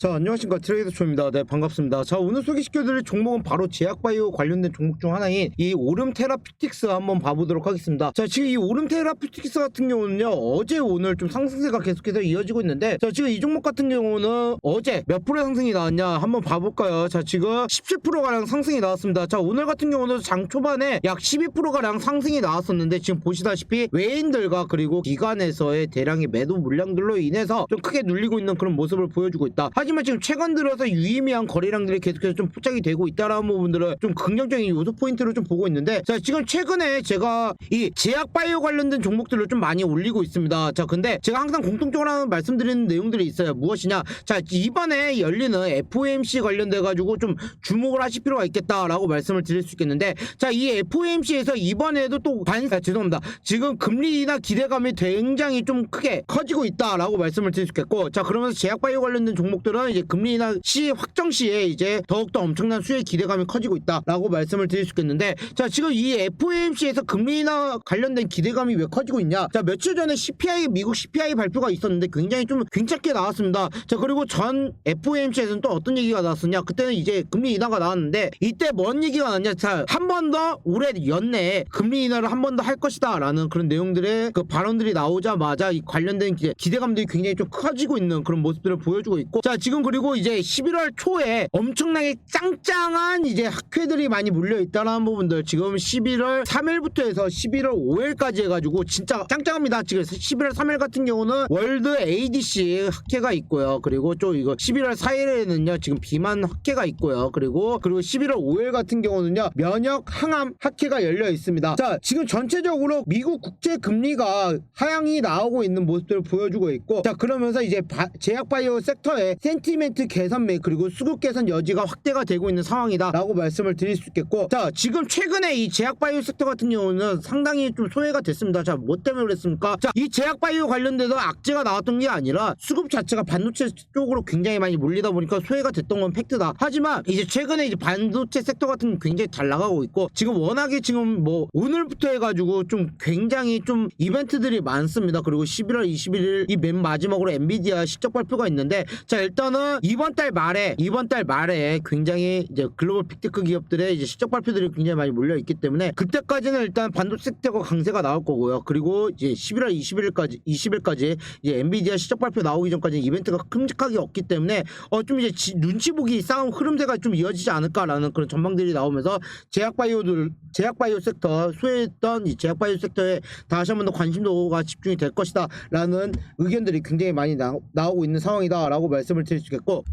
자 안녕하십니까. 트레이더 초입니다. 네 반갑습니다. 자 오늘 소개시켜드릴 종목은 바로 제약바이오 관련된 종목 중 하나인 이 오름 테라피틱스 한번 봐보도록 하겠습니다. 자 지금 이 오름 테라피틱스 같은 경우는요 어제 오늘 좀 상승세가 계속해서 이어지고 있는데 자 지금 이 종목 같은 경우는 어제 몇 프로의 상승이 나왔냐 한번 봐볼까요? 자 지금 17%가량 상승이 나왔습니다. 자 오늘 같은 경우는 장 초반에 약 12%가량 상승이 나왔었는데 지금 보시다시피 외인들과 그리고 기관에서의 대량의 매도 물량들로 인해서 좀 크게 눌리고 있는 그런 모습을 보여주고 있다 하지만 지금 최근 들어서 유의미한 거래량들이 계속해서 좀 포착이 되고 있다라는 부분들을 좀 긍정적인 요소 포인트로 좀 보고 있는데 자 지금 최근에 제가 이 제약 바이오 관련된 종목들을 좀 많이 올리고 있습니다. 자 근데 제가 항상 공통적으로 말씀드리는 내용들이 있어요. 무엇이냐? 자 이번에 열리는 FOMC 관련돼 가지고 좀 주목을 하실 필요가 있겠다라고 말씀을 드릴 수 있겠는데 자 이 FOMC에서 이번에도 또 반, 아, 죄송합니다. 지금 금리 인하 기대감이 굉장히 좀 크게 커지고 있다라고 말씀을 드릴 수 있겠고 자 그러면서 제약 바이오 관련된 종목들은 이제 금리 인하 시 확정 시에 이제 더욱더 엄청난 수혜 기대감이 커지고 있다라고 말씀을 드릴 수 있겠는데 자 지금 이 FOMC에서 금리 인하 관련된 기대감이 왜 커지고 있냐? 자 며칠 전에 CPI 미국 CPI 발표가 있었는데 굉장히 좀 괜찮게 나왔습니다. 자 그리고 전 FOMC에서는 또 어떤 얘기가 나왔었냐? 그때는 이제 금리 인하가 나왔는데 이때 뭔 얘기가 나왔냐? 자 한 번 더 올해 연내에 금리 인하를 한 번 더 할 것이다 라는 그런 내용들의 그 발언들이 나오자마자 이 관련된 기대, 기대감들이 굉장히 좀 커지고 있는 그런 모습들을 보여주고 있고 자 지금 그리고 이제 11월 초에 엄청나게 짱짱한 이제 학회들이 많이 물려 있다는 부분들 지금 11월 3일부터 해서 11월 5일까지 해가지고 진짜 짱짱합니다. 지금 11월 3일 같은 경우는 월드 ADC 학회가 있고요. 그리고 또 이거 11월 4일에는요 지금 비만 학회가 있고요. 그리고 그리고 11월 5일 같은 경우는요 면역 항암 학회가 열려 있습니다. 자 지금 전체적으로 미국 국제 금리가 하향이 나오고 있는 모습들을 보여주고 있고 자 그러면서 이제 바- 제약 바이오 섹터의 센 티멘트 개선 및 그리고 수급 개선 여지가 확대가 되고 있는 상황이다라고 말씀을 드릴 수 있겠고 자 지금 최근에 이 제약바이오 섹터 같은 경우는 상당히 좀 소외가 됐습니다. 자 뭐 때문에 그랬습니까? 자이 제약바이오 관련돼서 악재가 나왔던 게 아니라 수급 자체가 반도체 쪽으로 굉장히 많이 몰리다 보니까 소외가 됐던 건 팩트다. 하지만 이제 최근에 이제 반도체 섹터 같은 게 굉장히 잘 나가고 있고 지금 워낙에 지금 뭐 오늘부터 해가지고 좀 굉장히 좀 이벤트들이 많습니다. 그리고 11월 21일 이 맨 마지막으로 엔비디아 실적 발표가 있는데 자 일단 은 이번 달 말에 이번 달 말에 굉장히 이제 글로벌 빅테크 기업들의 이제 실적 발표들이 굉장히 많이 몰려 있기 때문에 그때까지는 일단 반도체 섹터가 강세가 나올 거고요. 그리고 이제 11월 21일까지 20일까지 이제 엔비디아 실적 발표 나오기 전까지 이벤트가 큼직하게 없기 때문에 어 좀 이제 지- 눈치 보기 싸움 흐름세가 좀 이어지지 않을까라는 그런 전망들이 나오면서 제약바이오들 제약바이오 섹터 소외했던 이 제약바이오 섹터에 다시 한 번 더 관심도가 집중이 될 것이다라는 의견들이 굉장히 많이 나, 나오고 있는 상황이다라고 말씀을 수 있겠고.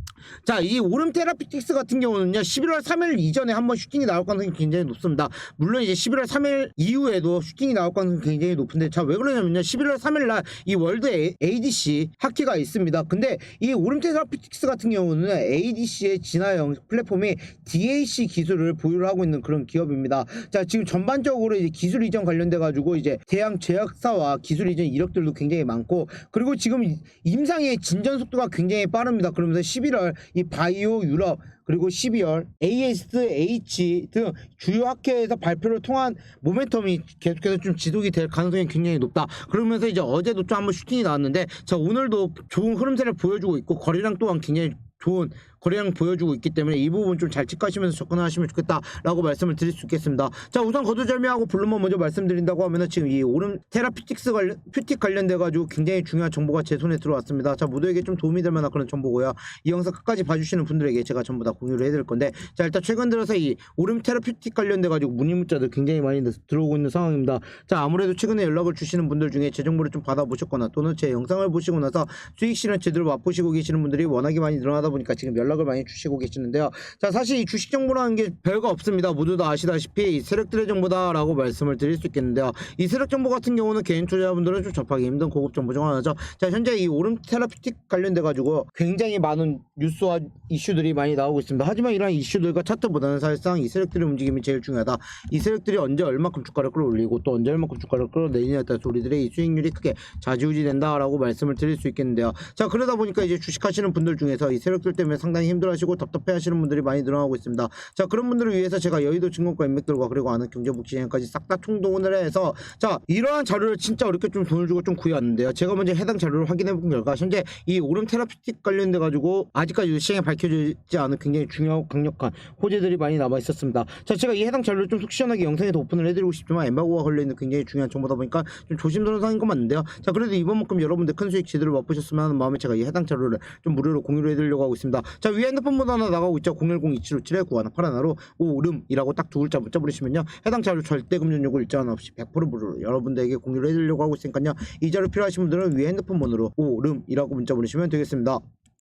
자 이 오름 테라피틱스 같은 경우는요 11월 3일 이전에 한번 슈팅이 나올 가능성이 굉장히 높습니다. 물론 이제 11월 3일 이후에도 슈팅이 나올 가능성이 굉장히 높은데 자 왜 그러냐면요 11월 3일 날 이 월드 ADC 학회가 있습니다. 근데 이 오름 테라피틱스 같은 경우는 ADC의 진화형 플랫폼이 DAC 기술을 보유를 하고 있는 그런 기업입니다. 자 지금 전반적으로 이제 기술 이전 관련돼 가지고 이제 대양 제약사와 기술 이전 이력들도 굉장히 많고 그리고 지금 이- 임상의 진전 속도가 굉장히 빠릅니다 그러면서 11월 이 바이오 유럽 그리고 12월 ASH 등 주요 학회에서 발표를 통한 모멘텀이 계속해서 좀 지속이 될 가능성이 굉장히 높다. 그러면서 이제 어제도 좀 한번 슈팅이 나왔는데 자 오늘도 좋은 흐름세를 보여주고 있고 거래량 또한 굉장히 좋은 거래량 보여주고 있기 때문에 이 부분 좀 잘 체크하시면서 접근하시면 좋겠다라고 말씀을 드릴 수 있겠습니다. 자 우선 거두절미하고 블루먼 먼저 말씀드린다고 하면은 지금 이 오름 테라피틱스 관련 퓨틱 관련돼 가지고 굉장히 중요한 정보가 제 손에 들어왔습니다. 자 모두에게 좀 도움이 될 만한 그런 정보고요. 이 영상 끝까지 봐주시는 분들에게 제가 전부 다 공유를 해드릴 건데 자 일단 최근 들어서 이 오름 테라피틱 관련돼 가지고 문의 문자들 굉장히 많이 들어오고 있는 상황입니다. 자 아무래도 최근에 연락을 주시는 분들 중에 제 정보를 좀 받아보셨거나 또는 제 영상을 보시고 나서 수익 실현 제대로 맛보시고 계시는 분들이 워낙에 많이 늘어나다 보니까 지금 연락 을 많이 주시고 계시는데요. 자 사실 이 주식 정보라는 게 별거 없습니다. 모두 다 아시다시피 이 세력들의 정보다라고 말씀을 드릴 수 있겠는데요. 이 세력 정보 같은 경우는 개인 투자자분들은 좀 접하기 힘든 고급 정보 중 하나죠. 자 현재 이 오름 테라피틱 관련돼 가지고 굉장히 많은 뉴스와 이슈들이 많이 나오고 있습니다. 하지만 이러한 이슈들과 차트보다는 사실상 이 세력들의 움직임이 제일 중요하다. 이 세력들이 언제 얼마큼 주가를 끌어올리고 또 언제 얼마큼 주가를 끌어내리냐에 따라서 우리들의 이 수익률이 크게 좌지우지 된다라고 말씀을 드릴 수 있겠는데요. 자 그러다 보니까 이제 주식하시는 분들 중에서 이 세력들 때문에 상당히 상당히 힘들어하시고 답답해하시는 분들이 많이 늘어나고 있습니다. 자 그런 분들을 위해서 제가 여의도 증권가 인맥들과 그리고 아는 경제복지행까지 싹 다 총동원을 해서 자 이러한 자료를 진짜 어렵게 좀 돈을 주고 좀 구해왔는데요. 제가 먼저 해당 자료를 확인해 본 결과 현재 이 오름 테라피틱 관련돼 가지고 아직까지 시행에 밝혀지지 않은 굉장히 중요하고 강력한 호재들이 많이 남아 있었습니다. 자 제가 이 해당 자료를 좀 속 시원하게 영상에도 오픈을 해드리고 싶지만 엠바고가 걸려있는 굉장히 중요한 정보다 보니까 좀 조심스러운 건 맞는데요. 자 그래도 이번만큼 여러분들 큰 수익 제대로 맛보셨으면 하는 마음에 제가 이 해당 자료를 좀 무료로 공유를 해드리려고 하고 있습니다. 자 위에 핸드폰 번호 하나 나가고 있죠. 010-2757에 9181로 오름이라고 딱 두 글자 문자 보내시면요. 해당 자료 절대 금전 요구 일정한 없이 100% 무료로 여러분들에게 공유를 해드리려고 하고 있으니까요. 이 자료 필요하신 분들은 위에 핸드폰 번호로 오름이라고 문자 보내시면 되겠습니다.